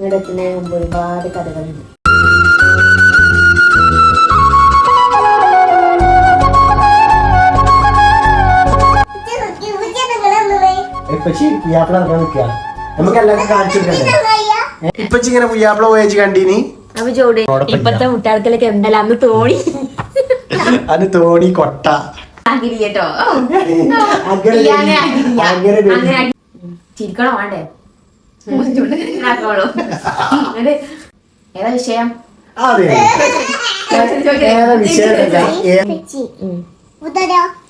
ഇവിടെ എത്തുന്നതിന് മുമ്പ് ഒരുപാട് കഥകളുണ്ട് ഇപ്പച്ചി പുയ്യാപ്പിള നടക്കാൻ നിൽക്കുക. നമുക്ക് എല്ലാവർക്കും കാണിച്ചു കൊടുക്കണ്ടേ? ഇപ്പച്ചി ഇങ്ങനെ പുയ്യാപ്പിള പോയച്ച് കണ്ടീനി. അപ്പൊ ചോട് അവിടെ ഇപ്പത്തെ മുട്ടാൾക്കൊക്കെ ഉണ്ടല്ലോ അന്ന് തോണി. അന്ന് തോണി കൊട്ട. ചിരിക്കണോ വേണ്ടേ? ഏതാ വിഷയം? അതെ.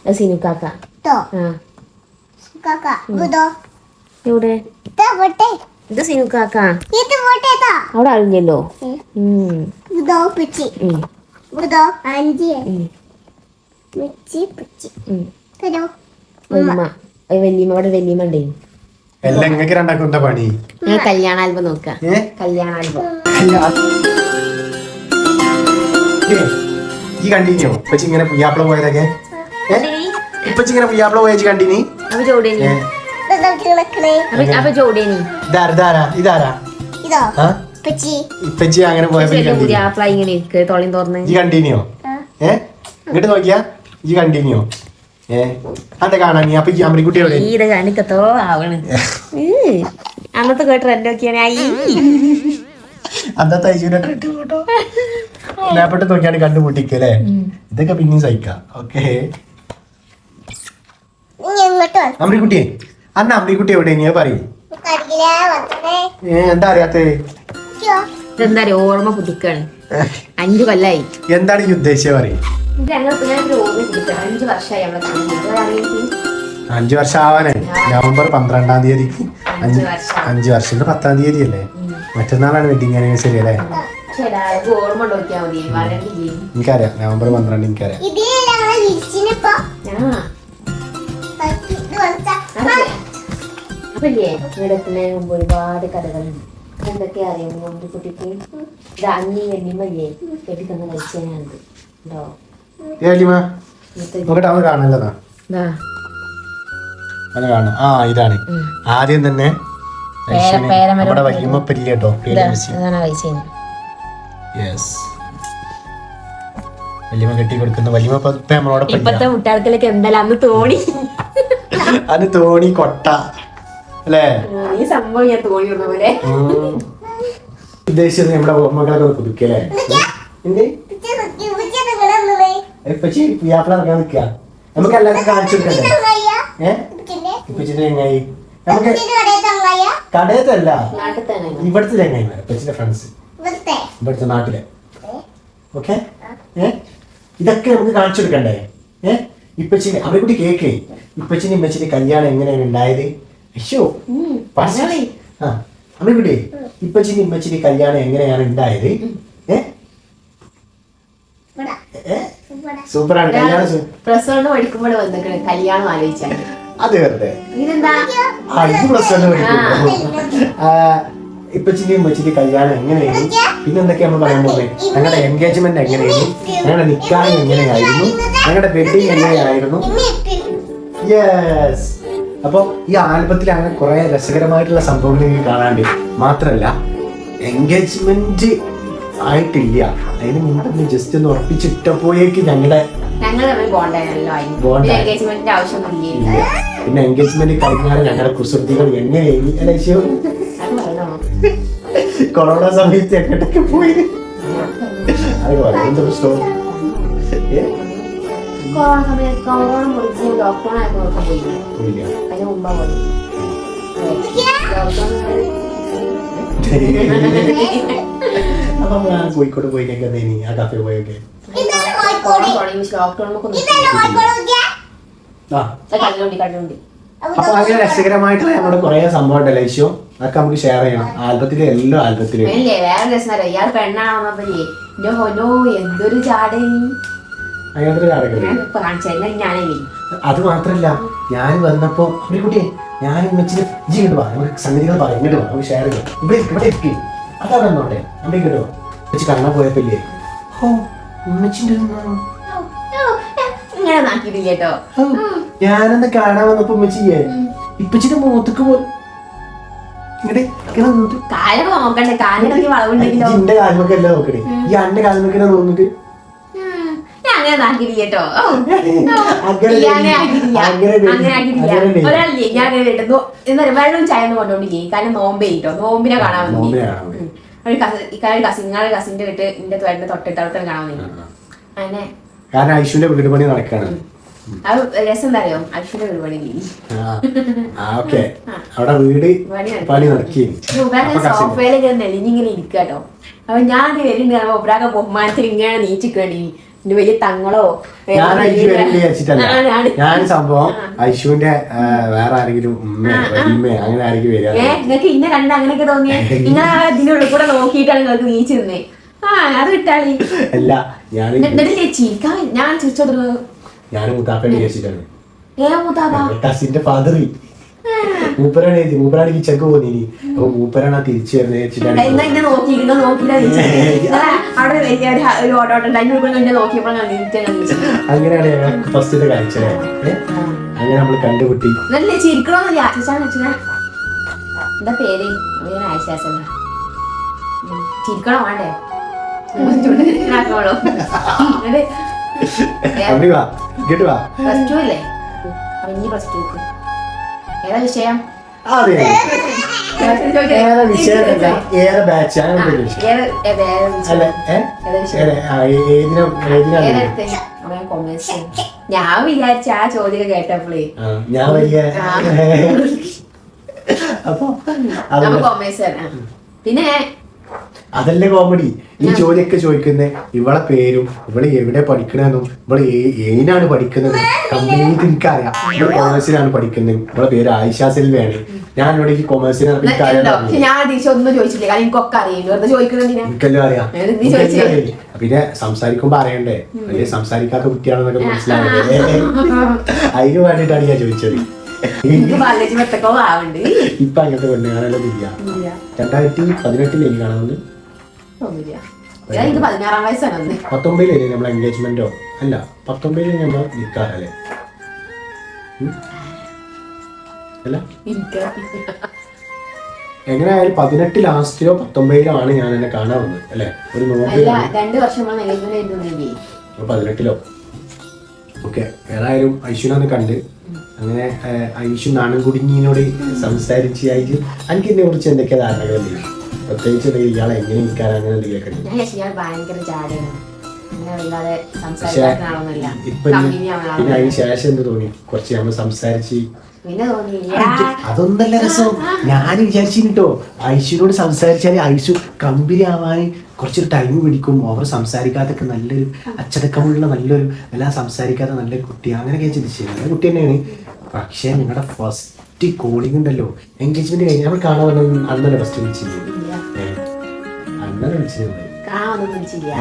ഏതാ സിനുക്കാക്ക. bote, ഇത് സിനുക്കാക്ക. അവിടെ അറിഞ്ഞല്ലോ വല്യമ്മ അവിടെ വല്യമ്മ ഉണ്ടേ എല്ലാം ഇങ്ങക്ക് പണി? കല്യാണ ആൽബം നോക്ക. കല്യാണ ആൽബം ഈ കണ്ടീനിയോ? ഇപ്പച്ചി ഇങ്ങനെ പുയ്യാപ്പിള പോയതൊക്കെ? ഇപ്പച്ചി ഇങ്ങനെ പുയ്യാപ്പിള പോയച്ച് കണ്ടിനി? ഇതാരാ? ഇതാരാ? ഇപ്പച്ചി. അങ്ങനെ പോയപ്പോ കണ്ടീനിയോ? ഏ? ഇങ്ങോട്ട് നോക്കിയാ? ഈ കണ്ടീനിയോ? ഏ? അതെ കാണാൻ നീ അപ്പൊ അമ്മരിക്കുട്ടി എവിടെ ഈ ഇത് കണിക്കത്തോ ആവണ്. ഈ. അന്നത്തെ കേട്ട് ട്രെൻഡ് നോക്കിയാണ് അയ്യ അന്നത്തെ ഐശ്വര്യ ട്രെൻഡ് ഫോട്ടോ ലാപ്പിട്ട് നോക്കിയാണ് കണ്ടുമുട്ടിക്കല്ലേ ഇതൊക്കെ പിന്നെയും സഹിക്കാം. ഓക്കെ. അന്ന് അമ്മരിക്കുട്ടി എവിടെ? നീ പറയും. എന്താ അറിയാത്തേ? എന്താ ഓർമ്മ പുതുക്കാണ്. അഞ്ചു കൊല്ലായി. എന്താണ് ഈ ഉദ്ദേശിച്ചത് പറയും. അഞ്ചു വർഷം ആവാനായി നവംബർ പന്ത്രണ്ടാം തീയതി. അഞ്ച് വർഷം. അഞ്ച് വർഷത്തിന്റെ പത്താം തീയതി അല്ലേ മറ്റന്നാളാണ് വെഡിങ് ആനിവേഴ്സറി അല്ലേ? എനിക്കറിയാം. നവംബർ പന്ത്രണ്ട് എനിക്കറിയാം. ഒരുപാട് കഥകളുണ്ട് എന്തൊക്കെ അറിയാം കുട്ടിക്ക് ഇത് അഞ്ഞി വെണ്ണിമല്ലേ കെട്ടിത്തന്ന കഴിച്ചാനുണ്ട് ഉണ്ടോ? ഏ വല്യമ്മ എന്നിട്ട് നോക്കട്ടെ അവന് കാണാനല്ലതാ ഇതാ. അവന് കാണാം. ആ ഇതാണ്. ആദ്യം തന്നെ നമ്മുടെ വല്യമ്മപ്പരില്ല കേട്ടോ യെസ് വല്യമ്മ കെട്ടി കൊടുക്കുന്ന വല്യമ്മ ഇപ്പൊ ഇല്ല. ഇപ്പത്തെ മുട്ടാൾക്കൊക്കെ എന്തായാലും അന്ന് തോണി. അന്ന് തോണി കൊട്ട അല്ലേ? ഈ സംഭവം ഞാൻ തോണി പോലെ. ഉദ്ദേശിച്ചത് നമ്മുടെ ഓർമ്മകളൊക്കെ ഒന്ന് പുതുക്കല്ലേ എന്ത്? ഇപ്പച്ചി യാത്ര ഇറങ്ങാൻ നിൽക്കുക. നമുക്ക് എല്ലാവർക്കും കാണിച്ചു കൊടുക്കണ്ടേ enggak ya, ഏ? begini, ഇപ്പച്ചിന്റെ ചങ്ങായി നമുക്ക് കടയത്തല്ല. ഇവിടുത്തെ ചങ്ങായി ഇപ്പച്ചിന്റെ ഫ്രണ്ട്സ് ഇവിടുത്തെ? നാട്ടിലെ. ഓക്കെ ഏഹ് ഇതൊക്കെ നമുക്ക് കാണിച്ചു കൊടുക്കണ്ടേ? ഏഹ് ഇപ്പച്ചിന് അവരെ കൂടി കേക്ക്. ഇപ്പച്ചിന്റെ ഇമ്മച്ചിന്റെ കല്യാണം എങ്ങനെയാണ് ഉണ്ടായത്? അയ്യോ പറഞ്ഞോളി. ആ കൂടി ഇപ്പച്ചിന്റെ ഇമ്മച്ചിന്റെ കല്യാണം എങ്ങനെയാണ് ഉണ്ടായത്? ഏ? Udah, ഏ udah. സൂപ്പറാണ്. കല്യാണം പ്ലസ് വൺ പഠിക്കുമ്പോൾ വന്നിട്ട് കല്യാണം ആലോചിച്ചാൽ അത് വെറുതെ. ഇത് പ്ലസ് വൺ ഇപ്പച്ചിന്റെ വെച്ചിട്ട് കല്യാണം എങ്ങനെയായിരുന്നു? പിന്നെ എന്തൊക്കെയാ നമ്മൾ പറയാൻ പോകുന്നത്? ഞങ്ങളുടെ എൻഗേജ്മെന്റ് എങ്ങനെയായിരുന്നു? ഞങ്ങളുടെ നിക്കാഹ് എങ്ങനെയായിരുന്നു? ഞങ്ങളുടെ വെഡിങ് എങ്ങനെയായിരുന്നു? യെസ് അപ്പോൾ ഈ ആൽബത്തിൽ അങ്ങനെ കുറെ രസകരമായിട്ടുള്ള സംഭവങ്ങൾ നിങ്ങൾക്ക് കാണാണ്ട് മാത്രല്ല എൻഗേജ്മെന്റ് ആയിട്ടില്ല. അതിന് മുമ്പ് ജസ്റ്റ് ഒന്ന് ഉറപ്പിച്ചിട്ടപ്പോയേക്ക് ഞങ്ങളുടെ പിന്നെ എൻഗേജ്മെന്റ് കഴിഞ്ഞാൽ ഞങ്ങളുടെ കുസൃതികൾ എങ്ങനെയായി പറയണോ? കൊറോണ സമയത്ത് എങ്ങോട്ടൊക്കെ പോയി? അത് പ്രശ്നം? കൊറോണ സമയത്ത് കൊറോണ മുറിച്ച് ലോക്ക്ഡൌൺ ആയപ്പോൾ ഒക്കെ പോയില്ല ഇല്ല. അതിന് മുമ്പാ പോയി. അപ്പൊ ഞാൻ കോഴിക്കോട് പോയിക്കൊക്കെ എന്തേനി ആ കഫേ പോയൊക്കെ. അപ്പൊ അങ്ങനെ രസകരമായിട്ടുള്ള നമ്മുടെ കുറെ സംഭവം ഉണ്ടല്ലോ അതൊക്കെ നമുക്ക് ഷെയർ ചെയ്യണം. ആൽബത്തിലെ എല്ലാ ആൽബത്തിലും. അങ്ങനത്തെ അത് മാത്രല്ല. ഞാൻ വന്നപ്പോ ഒരു കുട്ടിയെ ഞാൻ വെച്ചിട്ട് ഇങ്ങോട്ട് വാ. നമുക്ക് സംഗതികൾ പറയാം. ഇങ്ങോട്ട് വാ. നമുക്ക് ഷെയർ ചെയ്യാം. ഇവിടെ ഇവിടെ ഇരിക്കും. അതാ വന്നോട്ടെ? അമ്മ ഇങ്ങോട്ട് വാ. വെച്ച് കാണാൻ പോയപ്പോല്ലേ ഓ ഞാനന്ന് കാണാൻ വന്നപ്പോ ഉമ്മച്ചിയെ ഇപ്പച്ചിന്റെ മുഖത്തേക്ക് പോ ഇങ്ങട് ഇങ്ങനെ നോക്കിട്ട് കാലൊക്കെ നോക്കണ്ടേ? കാലിനൊക്കെ വളവുണ്ടെങ്കിലോ? കാൽമക്കല്ല നോക്കണേ? ഈ അന്റെ ഉം. ഞാൻ അങ്ങനെ നാക്കില്ല കേട്ടോ. അങ്ങനെ ആക്കിയില്ല. അങ്ങനെ ആക്കിയില്ല. ഒരാളില്ലേ ഞാൻ അങ്ങനെ കേട്ടു എന്താ പറയുക വെള്ളം ചായ ഒന്നും കൊണ്ടോണ്ടില്ലേ കാരണം നോമ്പേ കേട്ടോ നോമ്പിനെ കാണാൻ വന്നു. ഒരു കസിൻ ഇക്കാരുടെ കസിൻ നിങ്ങളുടെ കസിന്റെ വീട്ട് എന്റെ തൊഴിലിന്റെ തൊട്ടിട്ട് അവിടെ കാണാൻ വന്നു അങ്ങനെ. കാരണം ഐശുവിന്റെ വീട് പണി നടക്കാണ് അത് രസം എന്താ അറിയോ? ഓക്കെ. അവിടെ വീട് പണി നടക്കും. നെലിഞ്ഞിങ്ങനെ ഇരിക്കാട്ടോ. അപ്പൊ ഞാൻ വരുന്നുണ്ട് ഒബ്രാക ബഹുമാനത്തിൽ ഇങ്ങനെ നീച്ചിക്കേണ്ടി. എന്റെ വലിയ തങ്ങളോ ഞാൻ വിചാരിച്ചിട്ടല്ല. ഞാൻ- സംഭവം ഐശുവിന്റെ വേറെ ആരെങ്കിലും ഉമ്മ അങ്ങനെ ആരെങ്കിലും വരിക. നിങ്ങൾക്ക് ഇന്ന കണ്ട അങ്ങനെയൊക്കെ തോന്നിയേ? നിങ്ങൾ ആ ഇതിനുള്ളിൽ കൂടെ നോക്കിയിട്ടാണ് നിങ്ങൾക്ക് നീച്ചിരുന്നേ ആ അത് വിട്ടാളി. അല്ല ഞാൻ ചിരിക്കാൻ ഞാൻ ചിരിച്ചോട് ഞാൻ മുത്താപ്പനെ വിചാരിച്ചിട്ടാണ്. ഏ മൂത്താപ്പ? ഫാദർ മൂപ്പരാണ് എഴുതി ഈ ചെക്ക് പോന്നിനി. അപ്പൊ മൂപ്പരാണ് ആ തിരിച്ചു വരുന്നത് അങ്ങനെയാണ് ഞങ്ങൾ ഫസ്റ്റ് കാണിച്ചത് ഏ? അങ്ങനെ നമ്മൾ കണ്ടുപിട്ടി നല്ല വെച്ചാ എന്താ പേര്? ചിരിക്കണോ വേണ്ടേ? പ്ലസ് ടു അല്ലേ? പ്ലസ് ടു ഏതാ വിഷയം? അതെ. ഏറെ വിഷയമല്ല ഏറെ ബാച്ച് അങ്ങനെ ഒരു വിഷയം? ഏത് ഏ- വേറെ വിഷയം. അല്ല ഏ? ഏതാ വിഷയം? ഏറെ ആ, ഏ- ഏതിനാ ഏതിനാ ഏതെടുത്ത് അവൻ കൊമേഴ്സ് ഞാൻ വിചാരിച്ച ആ ചോദ്യം കേട്ടപ്പോളേ. ആ, ഞാൻ വലിയ ആ. അപ്പൊ കൊമേഴ്സ് പിന്നെ അതല്ലേ കോമഡി ഈ ചോദ്യമൊക്കെ ചോദിക്കുന്നത് ഇവളെ പേരും ഇവൾ എവിടെ പഠിക്കണമെന്നും ഇവൾ ഏനാണ് പഠിക്കുന്നത്? കംപ്ലീറ്റ് എനിക്കറിയാം. ഇവൾ കോമേഴ്സിലാണ് പഠിക്കുന്നത് ഇവളെ പേര് ആയിഷ സെൽവയാണ്. ഞാൻ ഇവിടെ ഈ ചോദിക്കണെന്തിനാ എനിക്കെല്ലാം അറിയാം. പിന്നെ സംസാരിക്കുമ്പോ അറിയണ്ടേ? വലിയ സംസാരിക്കാത്ത കുട്ടിയാണെന്നൊക്കെ മനസ്സിലാവില്ലേ അതിന് വേണ്ടിയിട്ടാണ് ഞാൻ ചോദിച്ചത്. ഇപ്പൊ അങ്ങനത്തെ പെണ്ണ് കാണാനൊന്നും ഇല്ല. രണ്ടായിരത്തി പതിനെട്ടിൽ എനിക്ക് കാണുന്നത് ഒന്നുമില്ല ഞാൻ എനിക്ക് പതിനാറാം വയസ്സാണ് അന്ന് പത്തൊമ്പതിലല്ലേ നമ്മൾ എൻഗേജ്മെന്റോ അല്ല പത്തൊമ്പതിൽ നമ്മൾ നിൽക്കാറല്ലേ അല്ല. എങ്ങനെയായാലും പതിനെട്ട് ലാസ്റ്റിലോ പത്തൊമ്പതിലോ ആണ് ഞാൻ എന്നെ കാണാൻ വന്നത് അല്ലേ ഒരു രണ്ട് പതിനെട്ടിലോ? ഓക്കെ ഏതായാലും ഐശ്വര്യ കണ്ട്. അങ്ങനെ ഏഹ്, നാണം കുടുങ്ങിയോട് സംസാരിച്ച് അയച്ച് എനിക്ക് ഇതിനെ കുറിച്ച് എന്തൊക്കെ ധാരണകളുണ്ട് പ്രത്യേകിച്ച് എന്തെങ്കിലും ഇയാളെ എങ്ങനെ ഇരിക്കാൻ അങ്ങനെ എന്തെങ്കിലുമൊക്കെ ഉണ്ട്? ഞാൻ വിചാരിച്ചു ഇയാൾ ഭയങ്കര ജാടയാണ്. അങ്ങനെ വല്ലാതെ പക്ഷെ ആളൊന്നുമില്ല. ഇപ്പൊ ഇനി- കമ്പനി പിന്നെ അതിന് ശേഷം എന്ത് തോന്നി? കുറച്ച് നമ്മൾ സംസാരിച്ച്. പിന്നെ തോന്നിയില്ല അതൊന്നല്ല രസം. ഞാൻ വിചാരിച്ചിട്ടോ ഐശുവിനോട് സംസാരിച്ചാൽ ഐശു കമ്പനി ആവാൻ കുറച്ചൊരു ടൈം പിടിക്കും. ഓവർ സംസാരിക്കാത്തൊക്കെ നല്ലൊരു അച്ചടക്കമുള്ള നല്ലൊരു എല്ലാം സംസാരിക്കാത്ത നല്ലൊരു കുട്ടി. അങ്ങനെയൊക്കെ ചിന്തിച്ചു. നല്ല കുട്ടി തന്നെയാണ്. പക്ഷേ നിങ്ങളുടെ ഫസ്റ്റ് കോളിംഗ് ഉണ്ടല്ലോ. എൻഗേജ്മെന്റ് കഴിഞ്ഞ് നമ്മൾ കാണാൻ വന്ന അന്നല്ലേ ഫസ്റ്റ് വിളിച്ചില്ലേ ഏ, അന്നല്ലേ വിളിച്ചിരുന്നത് കാണാനൊന്നും വിളിച്ചില്ല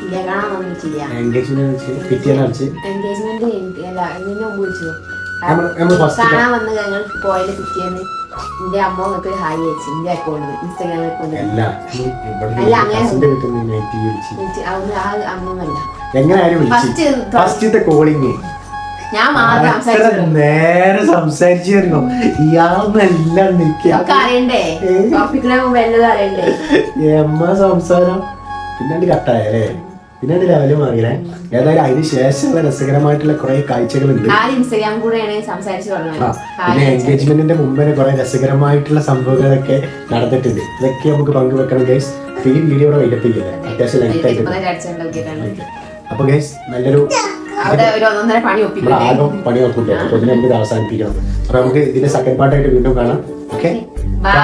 ഇല്ല കാണാനൊന്നും വിളിച്ചില്ല എൻഗേജ്മെന്റ് വിളിച്ച് പിറ്റേന്ന് വിളിച്ച് എൻഗേജ്മെന്റ് അല്ല ഇതിന്റെ മുമ്പ് വിളിച്ചു നമ്മള്- നമ്മൾ first കാണാൻ വന്ന് ഞങ്ങൾ പോയത് പിറ്റേന്ന് എന്റെ അമ്മ നിങ്ങൾക്ക് ഹായ് അയച്ചു എന്റെ അക്കൗണ്ട് ഇൻസ്റ്റാഗ്രാം അക്കൗണ്ട് അല്ല അല്ല, അങ്ങനെ- ഫസ്റ്റത്തെ കോളിങ് ഞാൻ മാത്രം നേരെ സംസാരിച്ചു തരുന്നു ഇയാളെല്ലാം മുമ്പ് എമ്മ സംസാരം? പിന്നെ കട്ടായല്ലേ? പിന്നെ ലെവൽ മാറിയല്ലേ? ഏതായാലും അതിന് ശേഷമുള്ള രസകരമായിട്ടുള്ള കുറെ കാഴ്ചകളുണ്ട്. പിന്നെ എൻഗേജ്മെന്റിന്റെ തന്നെ കുറെ രസകരമായിട്ടുള്ള സംഭവങ്ങളൊക്കെ നടന്നിട്ടുണ്ട്. ഇതൊക്കെ നമുക്ക് പങ്കുവെക്കണം ഗൈസ് ഈ വീഡിയോ ഇവിടെ വൈകിട്ട് ചെയ്യില്ല അത്യാവശ്യം ലെങ്ത് ആയിട്ട് അടിച്ചുണ്ടാക്കിയിട്ടാണ് അപ്പൊ ഗൈസ് നല്ലൊരു അവിടെ ഒരു ഒന്നൊന്നര പണി ഒപ്പിക്കില്ലേ പണി നോക്കൂട്ടോ അപ്പൊ ഇതിനെ നമുക്ക് അവസാനിപ്പിക്കണം. അപ്പൊ നമുക്ക് ഇതിന്റെ സെക്കൻഡ് പാർട്ടായിട്ട് വീണ്ടും കാണാം. Okay bye